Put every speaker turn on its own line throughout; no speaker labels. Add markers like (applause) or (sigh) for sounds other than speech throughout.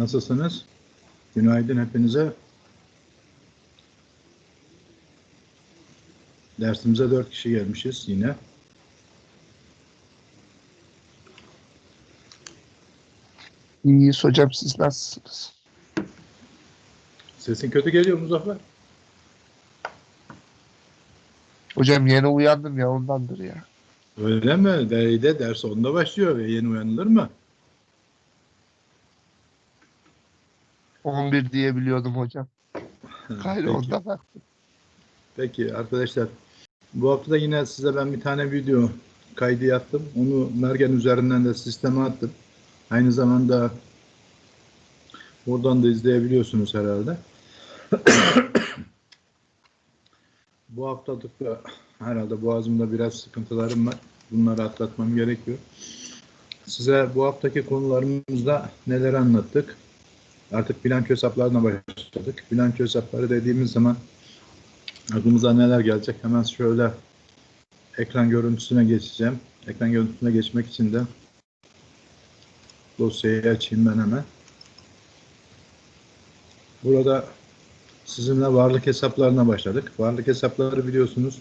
Nasılsınız? Günaydın hepinize. Dersimize dört kişi gelmişiz yine.
İyiyiz hocam siz nasılsınız?
Sesin kötü geliyor Muzaffer.
Hocam yeni uyandım ya ondandır ya.
Öyle mi? Deride ders onda başlıyor ve yeni uyanılır mı?
11 diye biliyordum hocam. Gayrı ondan baktım.
Peki arkadaşlar bu hafta da yine size ben bir tane video kaydı yaptım. Onu Mergen üzerinden de sisteme attım. Aynı zamanda buradan da izleyebiliyorsunuz herhalde. (coughs) bu haftalık da herhalde boğazımda biraz sıkıntılarım var. Bunları atlatmam gerekiyor. Size bu haftaki konularımızda neler anlattık? Artık bilanço hesaplarına başladık. Bilanço hesapları dediğimiz zaman aklımıza neler gelecek? Hemen şöyle ekran görüntüsüne geçeceğim. Ekran görüntüsüne geçmek için de dosyayı açayım ben hemen. Burada sizinle varlık hesaplarına başladık. Varlık hesapları biliyorsunuz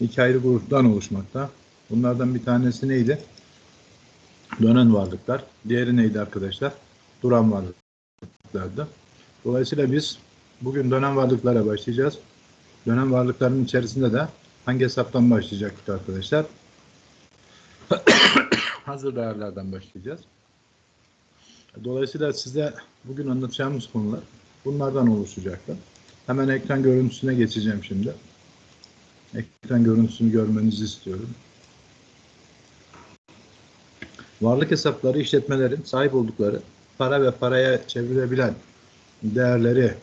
iki ayrı gruptan oluşmakta. Bunlardan bir tanesi neydi? Dönen varlıklar. Diğeri neydi arkadaşlar? Duran varlıklardı. Dolayısıyla biz bugün dönen varlıklara başlayacağız. Dönem varlıkların içerisinde de hangi hesaptan başlayacaktık arkadaşlar? (coughs) Hazır değerlerden başlayacağız. Dolayısıyla size bugün anlatacağımız konular bunlardan oluşacaktır. Hemen ekran görüntüsüne geçeceğim şimdi. Ekran görüntüsünü görmenizi istiyorum. Varlık hesapları işletmelerin sahip oldukları para ve paraya çevrilebilen değerleri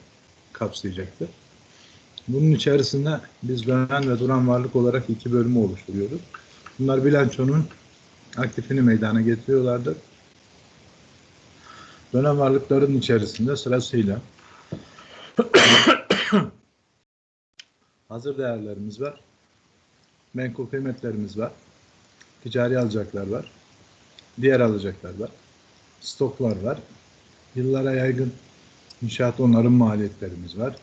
kapsayacaktır. Bunun içerisinde biz dönen ve duran varlık olarak iki bölümü oluşturuyoruz. Bunlar bilançonun aktifini meydana getiriyorlardır. Dönem varlıkların içerisinde sırasıyla (coughs) hazır değerlerimiz var. Menkul kıymetlerimiz var. Ticari alacaklar var. Diğer alacaklar var. Stoklar var. Yıllara yaygın inşaat onarım maliyetlerimiz var.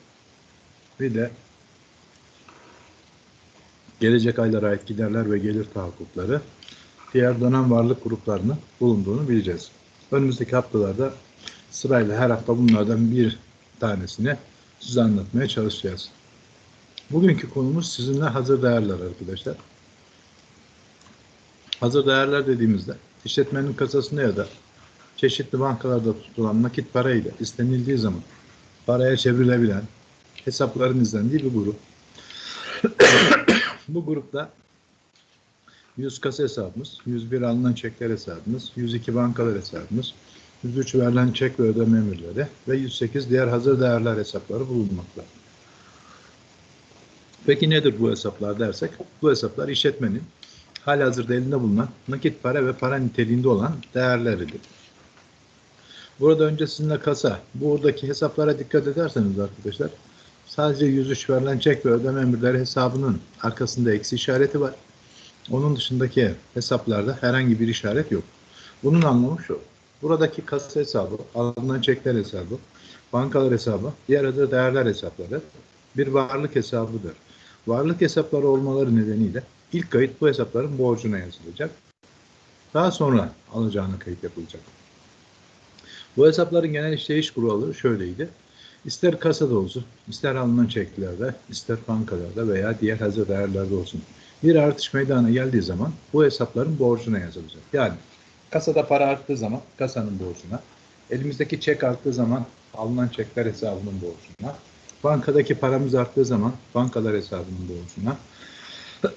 Bir de gelecek aylara ait giderler ve gelir tahakkukları diğer dönem varlık gruplarının bulunduğunu bileceğiz. Önümüzdeki haftalarda sırayla her hafta bunlardan bir tanesini size anlatmaya çalışacağız. Bugünkü konumuz sizinle hazır değerler arkadaşlar. Hazır değerler dediğimizde işletmenin kasasında ya da çeşitli bankalarda tutulan nakit parayla istenildiği zaman paraya çevrilebilen hesapların izlendiği bir grup. Bu grupta 100 kasa hesabımız, 101 alınan çekler hesabımız, 102 bankalar hesabımız, 103 verilen çek ve ödeme emirleri ve 108 diğer hazır değerler hesapları bulunmakta. Peki nedir bu hesaplar dersek? Bu hesaplar işletmenin halihazırda elinde bulunan nakit para ve para niteliğinde olan değerleridir. Burada önce sizinle kasa, buradaki hesaplara dikkat ederseniz arkadaşlar, sadece 103 verilen çek ve ödeme emirleri hesabının arkasında eksi işareti var. Onun dışındaki hesaplarda herhangi bir işaret yok. Bunun anlamı şu. Buradaki kasa hesabı, alınan çekler hesabı, bankalar hesabı, diğer hazır değerler hesapları bir varlık hesabıdır. Varlık hesapları olmaları nedeniyle ilk kayıt bu hesapların borcuna yazılacak. Daha sonra alacağına kayıt yapılacak. Bu hesapların genel işleyiş kuralı şöyleydi. İster kasada olsun, ister alınan çeklerde, ister bankalarda veya diğer hazır değerlerde olsun. Bir artış meydana geldiği zaman bu hesapların borcuna yazılacak. Yani kasada para arttığı zaman kasanın borcuna, elimizdeki çek arttığı zaman alınan çekler hesabının borcuna, bankadaki paramız arttığı zaman bankalar hesabının borcuna, (coughs)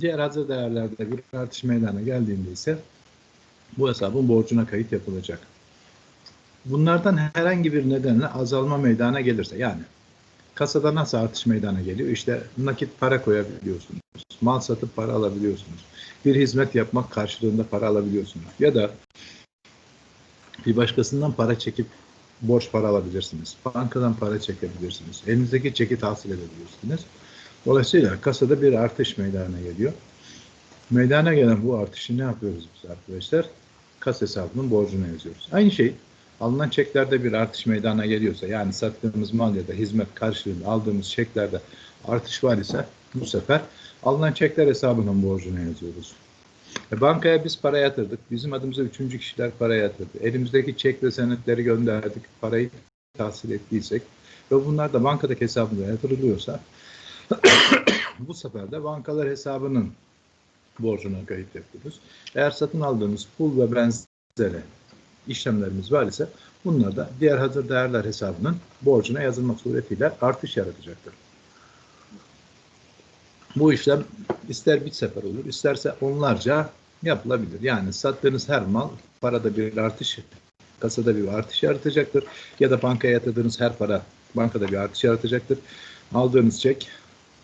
diğer hazır değerlerde bir artış meydana geldiğinde ise bu hesabın borcuna kayıt yapılacak. Bunlardan herhangi bir nedenle azalma meydana gelirse yani kasada nasıl artış meydana geliyor? İşte nakit para koyabiliyorsunuz. Mal satıp para alabiliyorsunuz. Bir hizmet yapmak karşılığında para alabiliyorsunuz. Ya da bir başkasından para çekip borç para alabilirsiniz. Bankadan para çekebilirsiniz. Elinizdeki çeki tahsil edebilirsiniz. Dolayısıyla kasada bir artış meydana geliyor. Meydana gelen bu artışı ne yapıyoruz biz arkadaşlar? Kas hesabının borcuna yazıyoruz. Aynı şey alınan çeklerde bir artış meydana geliyorsa yani sattığımız mal ya da hizmet karşılığında aldığımız çeklerde artış var ise bu sefer alınan çekler hesabının borcuna yazıyoruz. E, bankaya biz para yatırdık. Bizim adımıza üçüncü kişiler para yatırdı. Elimizdeki çek ve senetleri gönderdik. Parayı tahsil ettiysek ve bunlar da bankadaki hesabına yatırılıyorsa (coughs) bu sefer de bankalar hesabının borcuna kayıt yapıyoruz. Eğer satın aldığımız pul ve benzeri işlemlerimiz var ise bunlar da diğer hazır değerler hesabının borcuna yazılmak suretiyle artış yaratacaktır. Bu işlem ister bir sefer olur, isterse onlarca yapılabilir. Yani sattığınız her mal parada bir artış, kasada bir artış yaratacaktır. Ya da bankaya yatırdığınız her para bankada bir artış yaratacaktır. Aldığınız çek,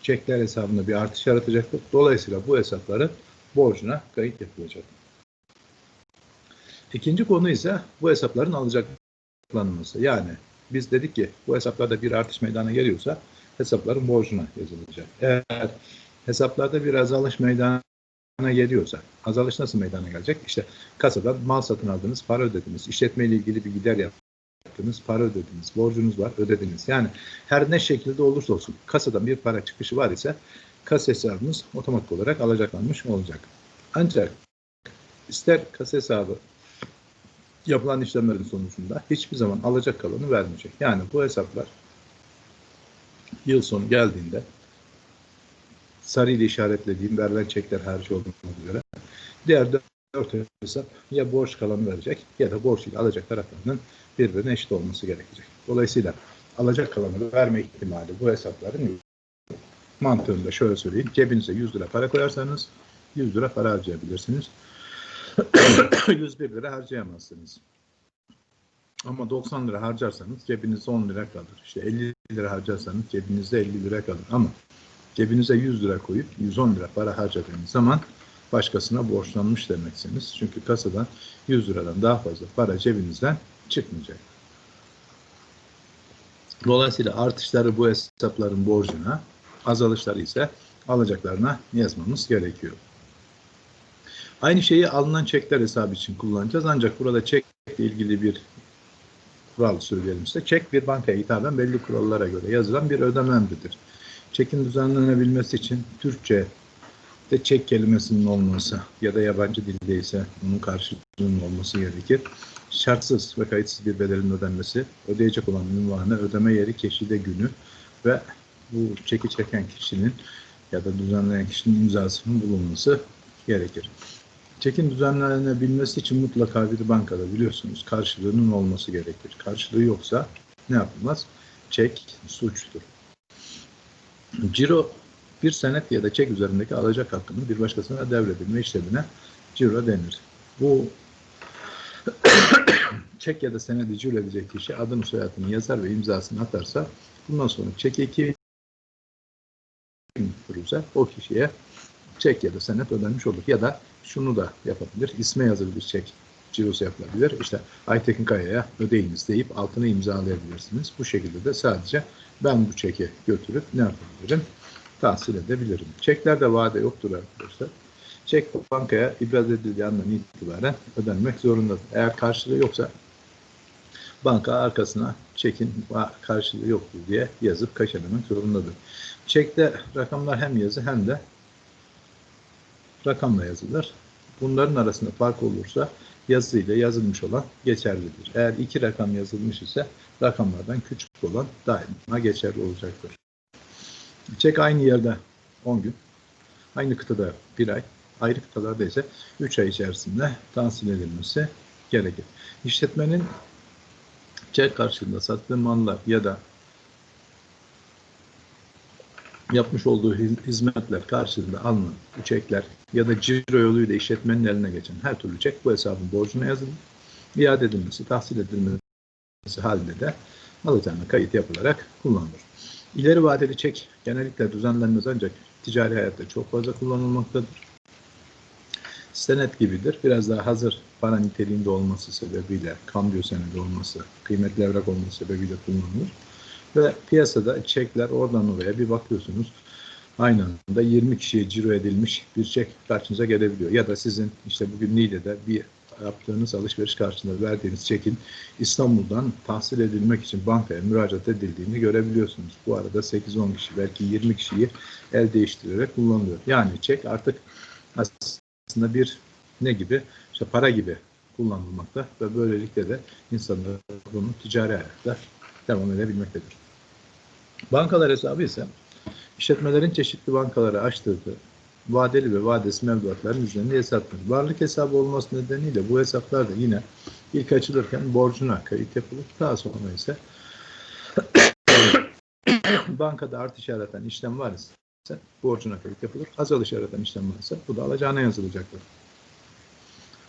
çekler hesabında bir artış yaratacaktır. Dolayısıyla bu hesapların borcuna kayıt yapılacak. İkinci konu ise bu hesapların alacaklanması. Yani biz dedik ki bu hesaplarda bir artış meydana geliyorsa hesapların borcuna yazılacak. Eğer hesaplarda bir azalış meydana geliyorsa, azalış nasıl meydana gelecek? İşte kasadan mal satın aldınız, para ödediniz, işletme ile ilgili bir gider yaptınız, para ödediniz, borcunuz var, ödediniz. Yani her ne şekilde olursa olsun kasadan bir para çıkışı var ise kasa hesabınız otomatik olarak alacaklanmış olacak. Ancak ister kasa hesabı yapılan işlemlerin sonucunda hiçbir zaman alacak kalanı vermeyecek. Yani bu hesaplar yıl sonu geldiğinde sarı ile işaretlediğim verilen çekler hariç olmak üzere diğer dört hesap ya borç kalanı verecek ya da borç ile alacak taraflarının birbirine eşit olması gerekecek. Dolayısıyla alacak kalanı verme ihtimali bu hesapların. Mantığında şöyle söyleyeyim. Cebinize 100 lira para koyarsanız 100 lira para harcayabilirsiniz. (coughs) 101 lira harcayamazsınız. Ama 90 lira harcarsanız cebinizde 10 lira kalır. İşte 50 lira harcarsanız cebinizde 50 lira kalır. Ama cebinize 100 lira koyup 110 lira para harcadığınız zaman başkasına borçlanmış demeksiniz. Çünkü kasadan 100 liradan daha fazla para cebinizden çıkmayacak. Dolayısıyla artışları bu hesapların borcuna, azalışları ise alacaklarına yazmamız gerekiyor. Aynı şeyi alınan çekler hesabı için kullanacağız. Ancak burada çekle ilgili bir kural söyleyelim size. Çek bir bankaya hitaben belli kurallara göre yazılan bir ödeme emridir. Çekin düzenlenebilmesi için Türkçe de çek kelimesinin olması ya da yabancı dilde ise bunun karşılığının olması gerekir. Şartsız ve kayıtsız bir bedelin ödenmesi, ödeyecek olan ünvanı, ödeme yeri, keşide günü ve bu çeki çeken kişinin ya da düzenleyen kişinin imzasının bulunması gerekir. Çekin düzenlenebilmesi için mutlaka bir bankada biliyorsunuz karşılığının olması gerekir. Karşılığı yoksa ne yapılmaz? Çek suçtur. Ciro bir senet ya da çek üzerindeki alacak hakkının bir başkasına devredilme işlemine ciro denir. Bu (coughs) çek ya da senedi ciro edecek kişi adını soyadını yazar ve imzasını atarsa bundan sonra çeki kim kurursa o kişiye çek ya da senet ödenmiş olur. Ya da şunu da yapabilir. İsme yazılı bir çek cirosu yapılabilir. İşte Aytekin Kaya'ya ödeyiniz deyip altına imzalayabilirsiniz. Bu şekilde de sadece ben bu çeki götürüp ne yapabilirim? Tahsil edebilirim. Çeklerde vade yoktur arkadaşlar. Çek bankaya ibraz edildiği andan itibaren ödenmek zorundadır. Eğer karşılığı yoksa banka arkasına çekin karşılığı yoktur diye yazıp kaşelemek zorundadır. Çekte rakamlar hem yazı hem de rakamla yazılır. Bunların arasında fark olursa yazıyla yazılmış olan geçerlidir. Eğer iki rakam yazılmış ise rakamlardan küçük olan daima geçerli olacaktır. Çek aynı yerde 10 gün, aynı kıtada 1 ay, ayrı kıtalarda ise 3 ay içerisinde tahsil edilmesi gerekir. İşletmenin çek karşılığında sattığı mallar ya da yapmış olduğu hizmetler karşılığında alınan çekler ya da ciro yoluyla işletmenin eline geçen her türlü çek bu hesabın borcuna yazılır. İade edilmesi, tahsil edilmesi halinde de alacağına kayıt yapılarak kullanılır. İleri vadeli çek genellikle düzenlenmez ancak ticari hayatta çok fazla kullanılmaktadır. Senet gibidir. Biraz daha hazır para niteliğinde olması sebebiyle, kambiyo senedi olması, kıymetli evrak olması sebebiyle kullanılır. Ve piyasada çekler oradan oraya bir bakıyorsunuz aynı anda 20 kişiye ciro edilmiş bir çek karşınıza gelebiliyor. Ya da sizin işte bugün Niğde'de bir yaptığınız alışveriş karşılığında verdiğiniz çekin İstanbul'dan tahsil edilmek için bankaya müracaat edildiğini görebiliyorsunuz. Bu arada 8-10 kişi belki 20 kişiyi el değiştirerek kullanılıyor. Yani çek artık aslında bir ne gibi? İşte para gibi kullanılmakta ve böylelikle de insanlar bunu ticari hayatta devam edebilmektedir. Bankalar hesabı ise işletmelerin çeşitli bankalara açtırdığı vadeli ve vadesi mevduatların üzerinde hesaplanır. Varlık hesabı olması nedeniyle bu hesaplar da yine ilk açılırken borcuna kayıt yapılır. Daha sonra ise (coughs) bankada artış yaratan işlem var ise borcuna kayıt yapılır. Azalış yaratan işlem varsa bu da alacağına yazılacaktır.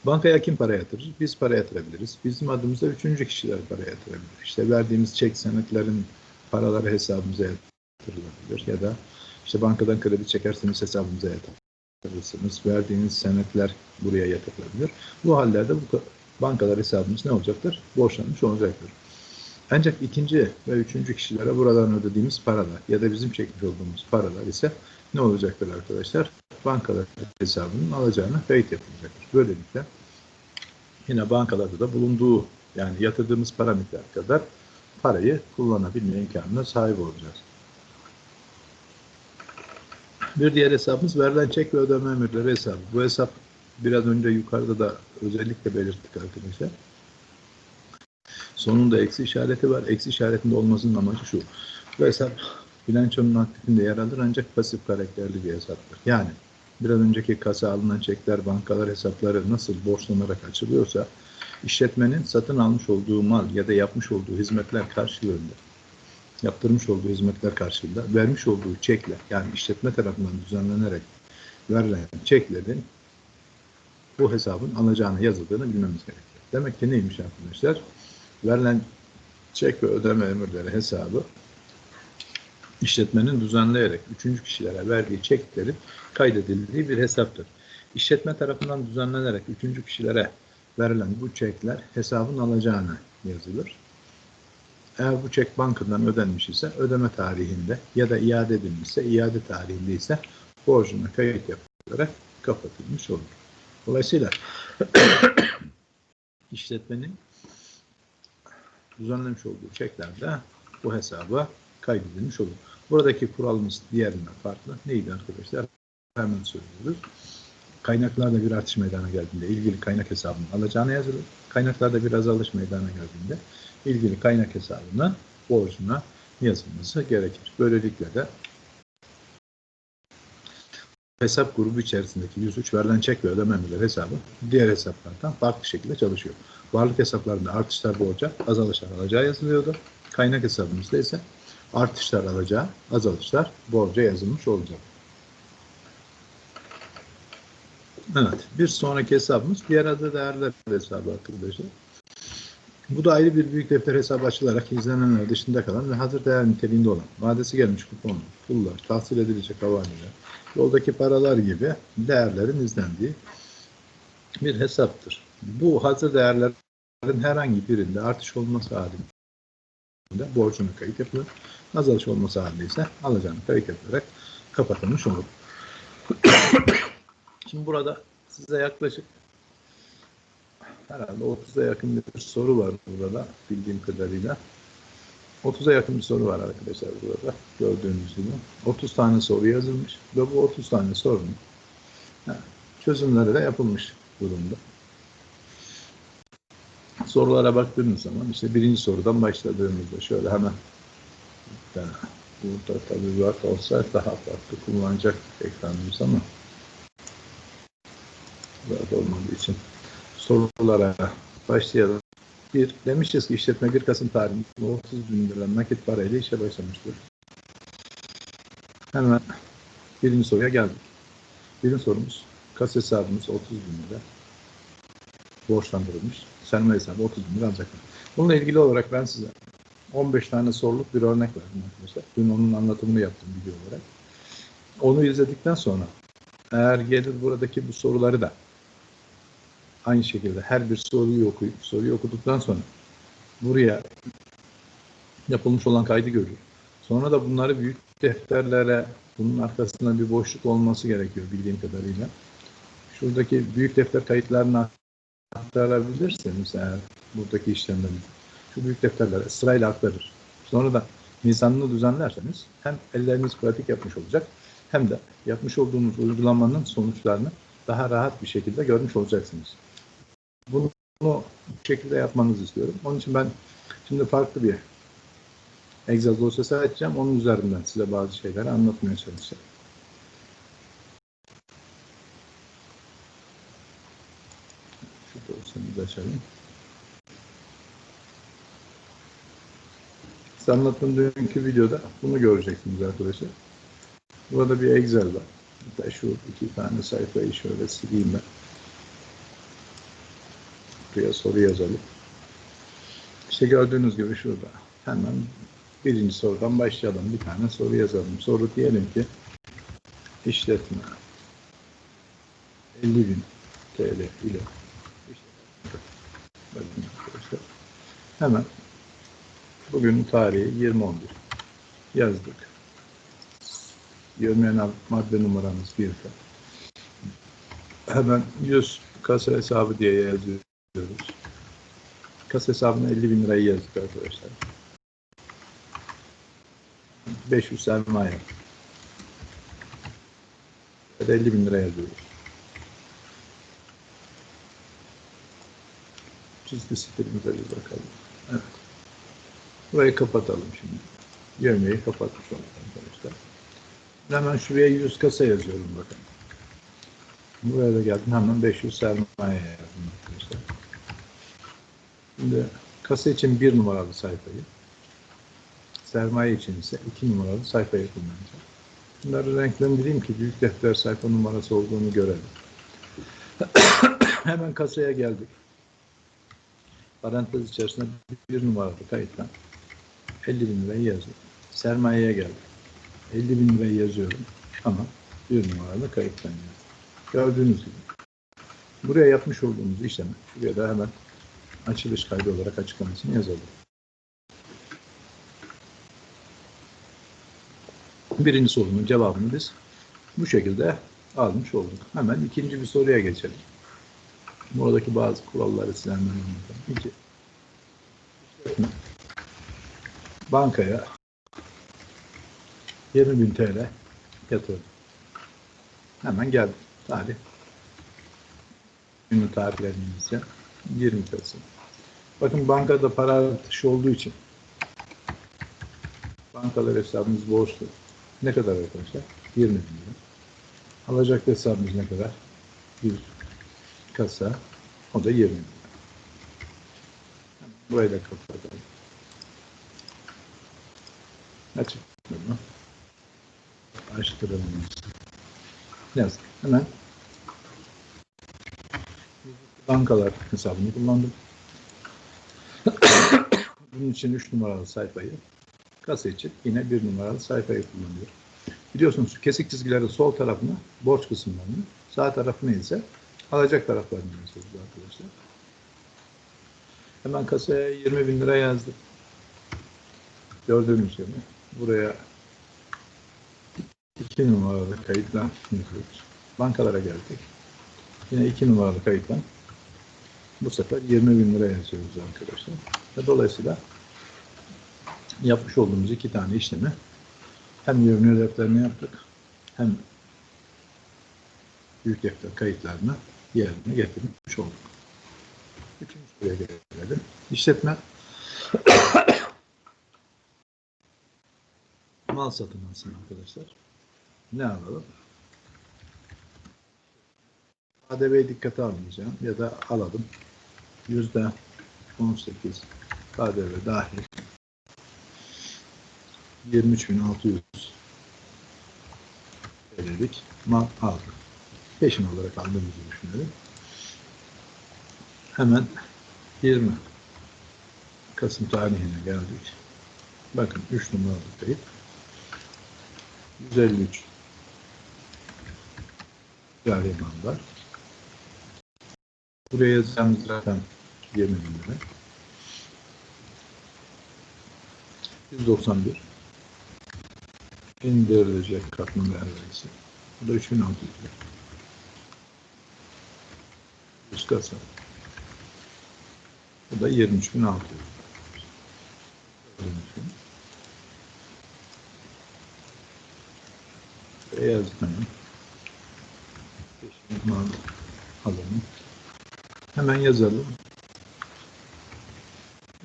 Bankaya kim para yatırır? Biz para yatırabiliriz. Bizim adımıza üçüncü kişiler para yatırabilir. İşte verdiğimiz çek senetlerin paraları hesabımıza yatırılabilir ya da işte bankadan kredi çekerseniz hesabımıza yatırırsınız. Verdiğiniz senetler buraya yatırılabilir. Bu hallerde bu bankalar hesabımız ne olacaktır? Borçlanmış olacaktır. Ancak ikinci ve üçüncü kişilere buradan ödediğimiz paralar ya da bizim çekmiş olduğumuz paralar ise ne olacaktır arkadaşlar? Bankalar hesabının alacağına kayıt yapılacaktır. Böylelikle yine bankalarda da bulunduğu yani yatırdığımız para miktarı kadar parayı kullanabilme imkanına sahip olacağız. Bir diğer hesabımız verilen çek ve ödeme emirleri hesabı. Bu hesap biraz önce yukarıda da özellikle belirttik arkadaşlar. Sonunda eksi işareti var. Eksi işaretinde olmasının amacı şu. Bu hesap bilançonun aktifinde yer alır ancak pasif karakterli bir hesaptır. Yani biraz önceki kasa alınan çekler, bankalar hesapları nasıl borçlanarak açılıyorsa işletmenin satın almış olduğu mal ya da yapmış olduğu hizmetler karşılığında yaptırmış olduğu hizmetler karşılığında vermiş olduğu çekler yani işletme tarafından düzenlenerek verilen çeklerin bu hesabın alacağına yazıldığını bilmemiz gerekiyor. Demek ki neymiş arkadaşlar? Verilen çek ve ödeme emirleri hesabı işletmenin düzenleyerek üçüncü kişilere verdiği çeklerin kaydedildiği bir hesaptır. İşletme tarafından düzenlenerek üçüncü kişilere verilen bu çekler hesabın alacağına yazılır. Eğer bu çek bankadan ödenmiş ise ödeme tarihinde ya da iade edilmişse iade tarihinde ise borcuna kayıt yapılarak kapatılmış olur. Dolayısıyla (coughs) işletmenin düzenlemiş olduğu çeklerde bu hesaba kaydedilmiş olur. Buradaki kuralımız diğerinden farklı. Neydi arkadaşlar? Hemen söylüyoruz. Kaynaklarda bir artış meydana geldiğinde ilgili kaynak hesabının alacağına yazılır. Kaynaklarda bir azalış meydana geldiğinde ilgili kaynak hesabına borcuna yazılması gerekir. Böylelikle de hesap grubu içerisindeki 103 verilen çek ve ödeme emirleri hesabı diğer hesaplardan farklı şekilde çalışıyor. Varlık hesaplarında artışlar borca, azalışlar alacağı yazılıyordu. Kaynak hesabımızda ise artışlar alacağı, azalışlar borca yazılmış olacak. Evet, bir sonraki hesabımız diğer adı değerler hesabı arkadaşlar. Bu da ayrı bir büyük defter hesabı açılarak izlenenler dışında kalan ve hazır değer niteliğinde olan, vadesi gelmiş kuponlar, pullar, tahsil edilecek havaleler, yoldaki paralar gibi değerlerin izlendiği bir hesaptır. Bu hazır değerlerin herhangi birinde artış olması halinde borcuna kayıt yapılır. Azalış olması halinde ise alacağını kayıt yapılarak kapatılmış olur. (coughs) Şimdi burada size yaklaşık herhalde 30'a yakın bir soru var burada bildiğim kadarıyla. 30'a yakın bir soru var arkadaşlar burada gördüğünüz gibi. 30 tane soru yazılmış ve bu 30 tane sorunun çözümleri de yapılmış durumda. Sorulara baktığınız zaman işte birinci sorudan başladığımızda şöyle hemen burada tabii Word olsa daha farklı kullanacak ekranımız ama Word olmadığı için sorulara başlayalım. Bir, demişiz ki işletme 1 Kasım tarihinde 30 bin lira nakit parayla işe başlamıştır. Hemen birinci soruya geldik. Birinci sorumuz, kas hesabımız 30 bin lira borçlandırılmış. Sermaye hesabı 30 bin lira alacak. Bununla ilgili olarak ben size 15 tane soruluk bir örnek verdim arkadaşlar. Dün onun anlatımını yaptım video olarak. Onu izledikten sonra eğer gelir buradaki bu soruları da aynı şekilde her bir soruyu okuyup soruyu okuduktan sonra buraya yapılmış olan kaydı görüyor. Sonra da bunları büyük defterlere bunun arkasında bir boşluk olması gerekiyor bildiğim kadarıyla. Şuradaki büyük defter kayıtlarına aktarabilirseniz eğer buradaki işlemleri şu büyük defterlere sırayla aktarır. Sonra da nizamını düzenlerseniz hem elleriniz pratik yapmış olacak hem de yapmış olduğunuz uygulamanın sonuçlarını daha rahat bir şekilde görmüş olacaksınız. Bunu bu şekilde yapmanızı istiyorum. Onun için ben şimdi farklı bir Excel dosyası açacağım. Onun üzerinden size bazı şeyleri anlatmaya çalışacağım. Şu dosyamızı açalım. Size anlattığım dünkü videoda bunu göreceksiniz arkadaşlar. Burada bir Excel var. Hatta şu iki tane sayfayı şöyle sileyim ben. Buraya soru yazalım. İşte gördüğünüz gibi şurada hemen birinci sorudan başlayalım. Bir tane soru yazalım. Soru diyelim ki işletme 50 bin TL ile. Hemen bugün tarihi 20.11 yazdık. Yönleyen madde numaramız 1'de. Hemen 100 kasa hesabı diye yazıyoruz. Kasa hesabına 50 bin lirayı yazdık arkadaşlar. 500 sermaye. Ya da 50 bin lira yazıyoruz. Çizgi stilimize bir bakalım. Evet. Burayı kapatalım şimdi. Yövmeyi kapatmış olduk arkadaşlar. Hemen şuraya 100 kasa yazıyorum bakın. Buraya da geldim hemen 500 sermaye yazdım arkadaşlar. Şimdi kasa için bir numaralı sayfayı, sermaye için ise iki numaralı sayfayı kullanacağım. Bunları renklendireyim ki büyük defter sayfa numarası olduğunu görelim. (coughs) Hemen kasaya geldik. Parantez içerisinde bir numaralı kayıttan 50 bin lirayı yazdım. Sermayeye geldik. 50 bin lirayı yazıyorum ama bir numaralı kayıttan yazdım. Gördüğünüz gibi. Buraya yapmış olduğumuz işlemi şuraya da hemen açılış kaydı olarak açıklamasını yazalım. Birinci sorunun cevabını biz bu şekilde almış olduk. Hemen ikinci bir soruya geçelim. Buradaki bazı kuralları size hemen anlatalım. İki. İşletme. Bankaya 20 bin TL yatırdım. Hemen geldim. Tarih. Günü tarihlerini yazacağım. 20 Kasım. Bakın bankada para artışı olduğu için bankalar hesabımız borçlu. Ne kadar arkadaşlar? 20 bin lira. Alacak hesabımız ne kadar? Bir kasa. O da 20 bin lira. Burayı da kapatalım. Açık bunu. Açtıralım. Yaz. Hemen bankalar hesabını kullandım. (coughs) Bunun için 3 numaralı sayfayı, kasa için yine 1 numaralı sayfayı kullanıyorum. Biliyorsunuz kesik çizgileri sol tarafını borç kısımlarını, sağ tarafını ise alacak taraflarını yazıyoruz arkadaşlar. Hemen kasaya 20 bin lira yazdım. Gördüğünüz gibi buraya 2 numaralı kayıtla. Bankalara geldik. Yine 2 numaralı kayıtla bu sefer 20 bin lira yazıyoruz arkadaşlar. Ve dolayısıyla yapmış olduğumuz iki tane işlemi hem yevmiye defterini yaptık hem büyük defter kayıtlarını yerine getirmiş olduk. Üçüncü soruya gelelim. İşletme mal satın alsın arkadaşlar. Ne alalım? KDV'yi dikkate almayacağım ya da alalım. Yüzde 18 KDV dahil 23.600 TL'lik mal aldık. Peşin olarak aldığımızı düşünelim. Hemen 20 Kasım tarihine geldik. Bakın 3 numaralı kayıt. 153 cari mal var. Buraya yazacağımız rakam 20 bin lira. 191 indirilecek katma değer vergisi. Bu da 3600 lira. 100 kasa. Bu da 23.600. Beyaz mavi alalım. Hemen yazalım.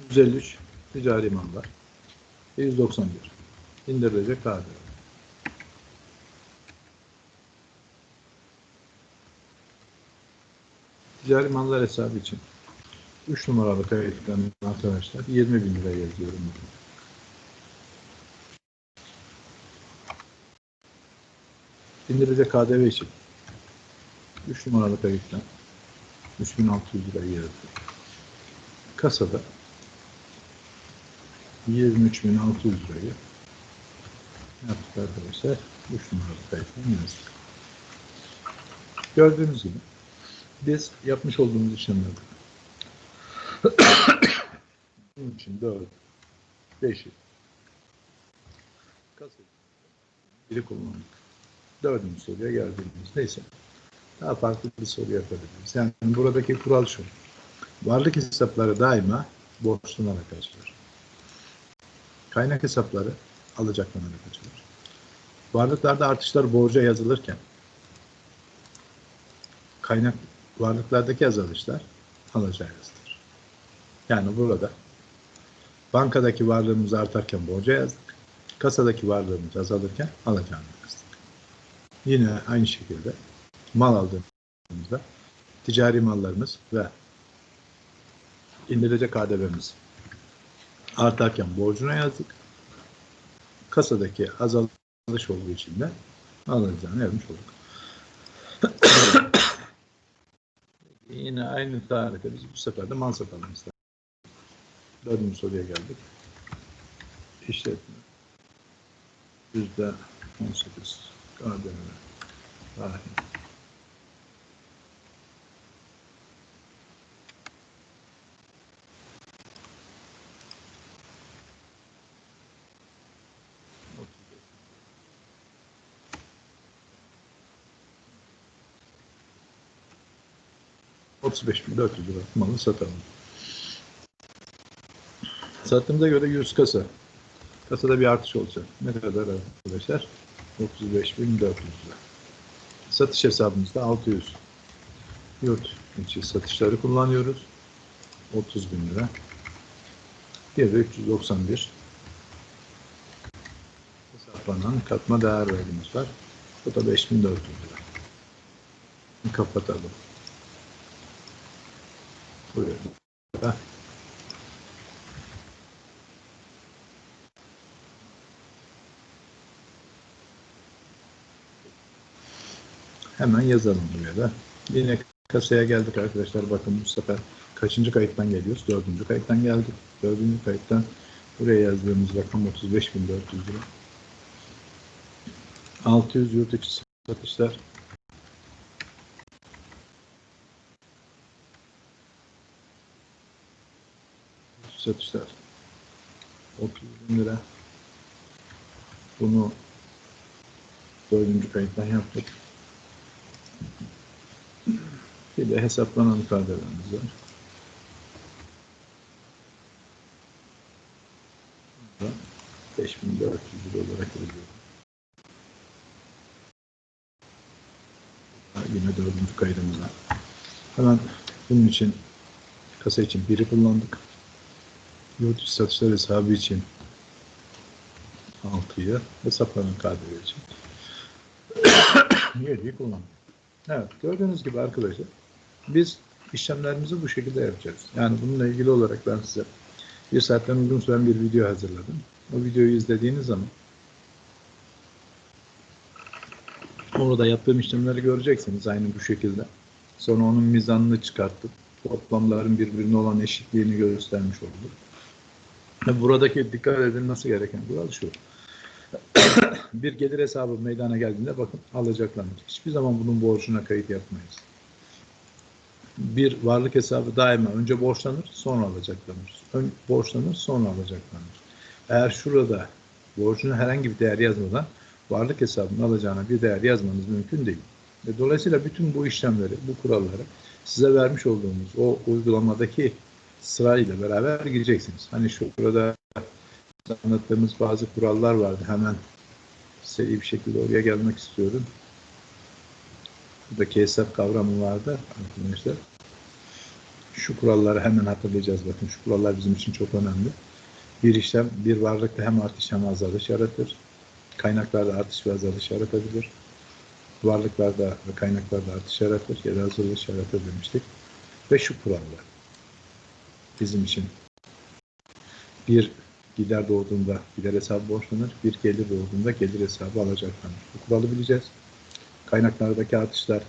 153 ticari mal var. 191 indirilecek KDV. Ticari mallar hesabı için 3 numaralı kayıtlarını arkadaşlar 20 bin lira yazıyorum. İndirilecek KDV için 3 numaralı kayıttan 3600 lira yazıyorum. Kasada 23.600 lirayı yaptık arkadaşlar. 3 numaralı kayıttan yazdık. Gördüğünüz gibi biz yapmış olduğumuz işlemlerde (coughs) bunun için 4 5'i kasayı biri kullandık. Dördüncü soruya geldiğimizde ise daha farklı bir soru yapabiliriz. Yani buradaki kural şu. Varlık hesapları daima borçlanarak açılır. Kaynak hesapları alacaklanarak açılır. Varlıklarda artışlar borca yazılırken kaynak varlıklardaki azalışlar alacağı yazılır. Yani burada bankadaki varlığımız artarken borca yazdık. Kasadaki varlığımız azalırken alacağını. Yine aynı şekilde mal aldığımızda ticari mallarımız ve indirilecek KDV'miz artarken borcuna yazdık. Kasadaki azalış olduğu için de alacağını yazmış olduk. (coughs) Yine aynı tarihte biz bu sefer de mal satalım. Dördüncü soruya geldik. İşletme. Yüzde 18 KDV dahil. ...35.400 lira malı satalım. Sattığımıza göre 100 kasa. Kasada bir artış olacak. Ne kadar arkadaşlar? 35.400 lira. Satış hesabımızda 600. Yurt içi satışları kullanıyoruz. 30 bin lira. Bir de 391 hesaplanan katma değer vergimiz var. Bu da 5400 lira. Kapatalım. Buyurun. Hemen yazalım buraya da. Yine kasaya geldik arkadaşlar. Bakın bu sefer kaçıncı kayıttan geliyoruz? Dördüncü kayıttan geldik. Dördüncü kayıttan buraya yazdığımız rakam 35.400 lira. 600 yurt içi satışlar. Satışlar. 30 bin lira. Bunu dördüncü kayıttan yaptık. Bir de hesaplanan ifadelerimiz var. Burada 5400 lira olarak yazıyorum. Yine dördüncü kaydımıza. Hemen bunun için kasa için biri kullandık. Yurt içi satışlar hesabı için 6'yı hesaplanan KDV için 7'yi kullandık. Evet, gördüğünüz gibi arkadaşlar biz işlemlerimizi bu şekilde yapacağız. Yani bununla ilgili olarak ben size bir saatten uzun süren bir video hazırladım. O videoyu izlediğiniz zaman orada yaptığım işlemleri göreceksiniz aynı bu şekilde. Sonra onun mizanını çıkartıp toplamların birbirine olan eşitliğini göstermiş olduk. Buradaki dikkat edilmesi gereken kural şu. (coughs) bir gelir hesabı meydana geldiğinde bakın alacaklanır. Hiçbir zaman bunun borcuna kayıt yapmayız. Bir varlık hesabı daima önce borçlanır, sonra alacaklanır. Ön borçlanır, sonra alacaklanır. Eğer şurada borcuna herhangi bir değer yazmadan varlık hesabının alacağına bir değer yazmanız mümkün değil. Ve dolayısıyla bütün bu işlemleri, bu kuralları size vermiş olduğumuz o uygulamadaki sırayla beraber gireceksiniz. Hani şurada anlattığımız bazı kurallar vardı. Hemen seri bir şekilde oraya gelmek istiyorum. Buradaki hesap kavramı vardı arkadaşlar. Şu kuralları hemen hatırlayacağız. Bakın şu kurallar bizim için çok önemli. Bir işlem bir varlıkta hem artış hem azalış yaratır. Kaynaklarda artış ve azalış yaratabilir. Varlıklarda ve kaynaklarda artış yaratır ya da azalış yaratır demiştik. Ve şu kurallar bizim için bir gider doğduğunda gider hesabı borçlanır, bir gelir doğduğunda gelir hesabı alacaklanır. Bu kuralı bileceğiz. Kaynaklardaki artışlar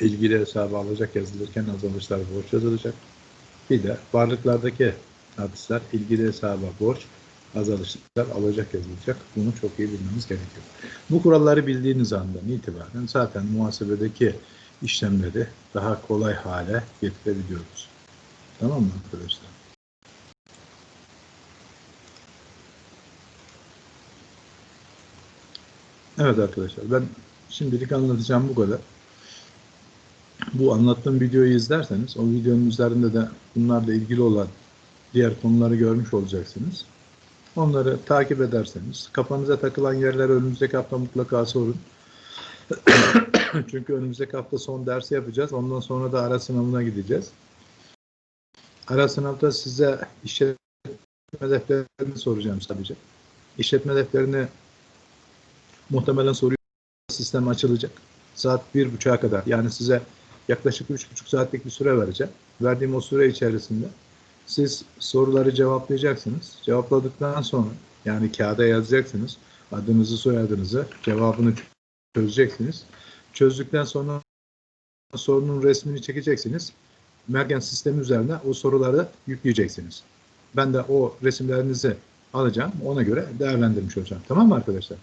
ilgili hesabı alacak yazılırken azalışlar borç yazılacak. Bir de varlıklardaki artışlar ilgili hesaba borç, azalışlar alacak yazılacak. Bunu çok iyi bilmemiz gerekiyor. Bu kuralları bildiğiniz andan itibaren zaten muhasebedeki işlemleri daha kolay hale getirebiliyoruz. Tamam mı arkadaşlar? Evet arkadaşlar ben şimdilik anlatacağım bu kadar. Bu anlattığım videoyu izlerseniz o videonun üzerinde de bunlarla ilgili olan diğer konuları görmüş olacaksınız. Onları takip ederseniz kafanıza takılan yerler önümüzdeki hafta mutlaka sorun. (coughs) Çünkü önümüzdeki hafta son dersi yapacağız. Ondan sonra da ara sınavına gideceğiz. Ara sınavda size işletme hedeflerini soracağım sadece. İşletme hedeflerini muhtemelen soruyor. Sistem açılacak. Saat bir buçuğa kadar. Yani size yaklaşık üç buçuk saatlik bir süre vereceğim. Verdiğim o süre içerisinde siz soruları cevaplayacaksınız. Cevapladıktan sonra yani kağıda yazacaksınız. Adınızı, soyadınızı, cevabını çözeceksiniz. Çözdükten sonra sorunun resmini çekeceksiniz. Mergen sistemi üzerine o soruları yükleyeceksiniz. Ben de o resimlerinizi alacağım. Ona göre değerlendirmiş olacağım. Tamam mı arkadaşlar?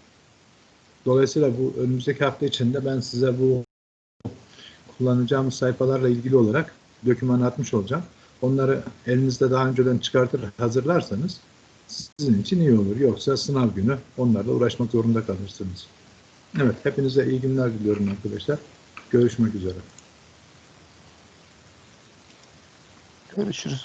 Dolayısıyla bu önümüzdeki hafta içinde ben size bu kullanacağımız sayfalarla ilgili olarak doküman atmış olacağım. Onları elinizde daha önceden çıkartır hazırlarsanız sizin için iyi olur. Yoksa sınav günü onlarla uğraşmak zorunda kalırsınız. Evet, hepinize iyi günler diliyorum arkadaşlar. Görüşmek üzere.
Görüşürüz.